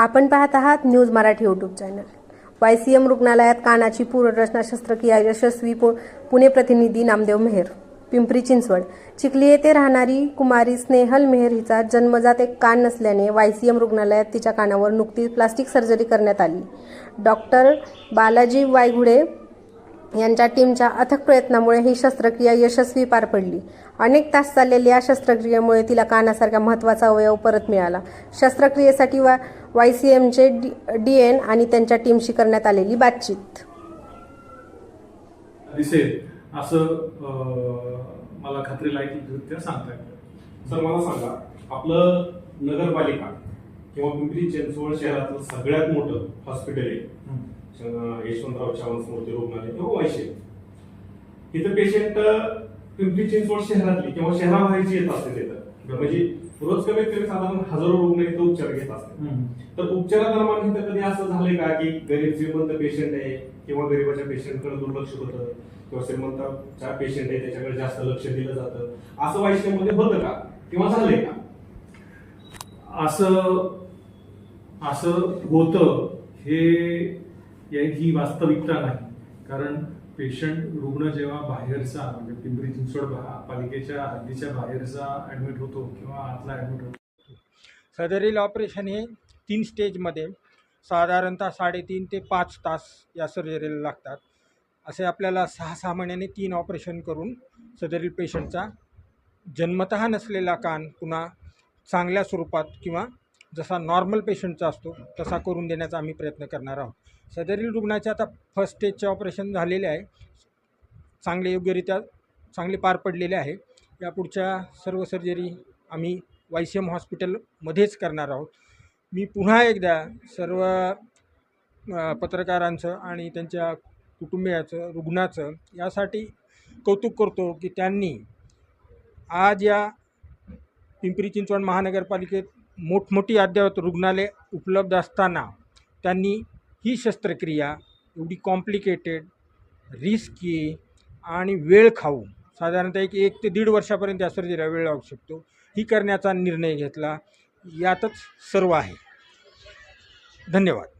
आपण पाहत आहात news Marathi YouTube channel. Y C M रुग्णालयात कानाची पूर्वरचना शस्त्रक्रिया यशस्वी पु पुणे प्रतिनिधी नामदेव मेहर. पिंपरी चिंचवड. चिखली येथे राहणारी कुमारी स्नेहल मेहर हिचा जन्मजात एक कान नसल्याने वाय सी एम रुग्णालयात तिच्या कानावर नुकतीच प्लास्टिक सर्जरी करण्यात आली. डॉक्टर बालाजी वायघुडे यांच्या टीमच्या अथक प्रयत्नामुळे ही शस्त्रक्रिया यशस्वी पार पडली. अनेक तास चाललेल्या या शस्त्रक्रियेमुळे तिला कानासारखा महत्त्वाचा अवयव परत मिळाला. शस्त्रक्रियेसाठी वा वाय सी एमचे डी डी एन आणि त्यांच्या टीमशी करण्यात आलेली बातचीत. दिसेल असं मला खात्रीलायकरित्या सांगता येतं सर मला सांगा आपलं नगरपालिका किंवा पिंपरी चिंचवड शहरातलं सगळ्यात मोठं हॉस्पिटल आहे. यशवंतराव चव्हाण स्मृती रुग्णालय किंवा वैशे इथं पेशंट पिंपरी चिंचवड शहरातली किंवा शहराबाहेरची येत असते तिथं म्हणजे रोज कमीत कमी साधारण हजारो रुग्ण इथं उपचार घेत असतात. तर उपचारादरम्यान इथं कधी असं झालंय का की गरीब श्रीमंत पेशंट आहे किंवा गरीबाच्या पेशंटकडे दुर्लक्ष होतं किंवा श्रीमंताच्या पेशंट आहे त्याच्याकडे जास्त लक्ष दिलं जातं? असं वैश्यामध्ये होतं का? किंवा झालंय का? असं असं होतं हे ही वास्तविकता नाही. कारण पेशंट रुग्ण जेव्हा बाहेरचा म्हणजे पिंपरी चिंचवड पालिकेच्या हद्दीच्या बाहेरचा ऍडमिट होतो किंवा आतला ऍडमिट होतो? सदरील ऑपरेशन हे तीन स्टेजमध्ये साधारणतः साडेतीन ते पाच तास या सर्जरीला लागतात. असे आपल्याला सहा सहा महिन्याने तीन ऑपरेशन करून सदरील पेशंटचा जन्मतः नसलेला कान पुन्हा चांगल्या स्वरूपात किंवा जसा नॉर्मल पेशंटचा असतो तसा करून देण्याचा आम्ही प्रयत्न करणार आहोत. सदरील रुग्णाचे आता फर्स्ट स्टेजचे ऑपरेशन झालेले आहे. चांगले योग्यरित्या चांगले पार पडलेले आहे. या पुढच्या सर्व सर्जरी आम्ही वाय सी एम हॉस्पिटलमध्येच करणार आहोत. मी पुन्हा एकदा सर्व पत्रकारांचं आणि त्यांच्या कुटुंबियाचं रुग्णाचं यासाठी कौतुक करतो की त्यांनी आज या पिंपरी चिंचवड महानगरपालिकेत मोठमोठी अद्ययावत रुग्णालय उपलब्ध असताना त्यांनी ही शस्त्रक्रिया एवढी कॉम्प्लिकेटेड रिस्की आणि वेळ खाऊ. साधारणतः एक एक ते दीड वर्षापर्यंत या सर्जरीला वेळ लागू शकतो. ही करण्याचा निर्णय घेतला. यातच सर्व आहे. धन्यवाद.